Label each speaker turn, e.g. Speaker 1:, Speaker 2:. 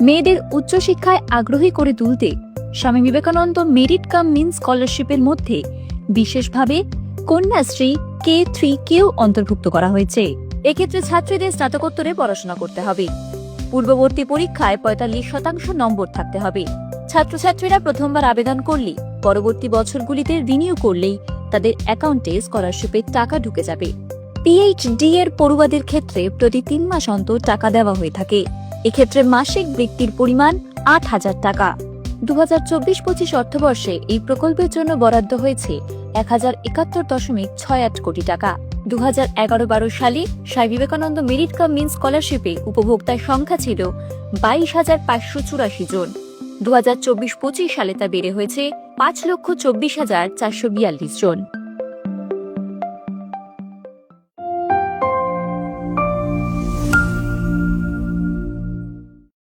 Speaker 1: মেয়েদের উচ্চশিক্ষায় আগ্রহী করে তুলতে স্বামী বিবেকানন্দ মেরিট কাম মিন স্কলারশিপের মধ্যে বিশেষভাবে কন্যাশ্রী কে থ্রি কেও অন্তর্ভুক্ত করা হয়েছে। এক্ষেত্রে ছাত্রীদের স্নাতকোত্তরে পড়াশোনা করতে হবে। পূর্ববর্তী পরীক্ষায় পঁয়তাল্লিশ শতাংশ নম্বর থাকতে হবে। ছাত্রছাত্রীরা প্রথমবার আবেদন করলে পরবর্তী বছরগুলিতে রিনিউ করলেই তাদের অ্যাকাউন্টে স্কলারশিপের টাকা ঢুকে যাবে। পিএইচডি এর পড়ুয়াদের ক্ষেত্রে প্রতি তিন মাস অন্তর টাকা দেওয়া হয়ে থাকে। এক্ষেত্রে মাসিক বৃত্তির পরিমাণ আট হাজার টাকা। দু হাজার চব্বিশ পঁচিশ অর্থবর্ষে এই প্রকল্পের জন্য বরাদ্দ হয়েছে এক হাজার একাত্তর দশমিক ছয় আট কোটি টাকা। দু হাজার এগারো বারো সালে স্বামী বিবেকানন্দ মেরিট কাম মিন স্কলারশিপে উপভোক্তার সংখ্যা ছিল বাইশ হাজার পাঁচশো চুরাশি জন। দু হাজার চব্বিশ পঁচিশ সালে তা বেড়ে হয়েছে পাঁচ লক্ষ চব্বিশ হাজার চারশো বিয়াল্লিশ জন।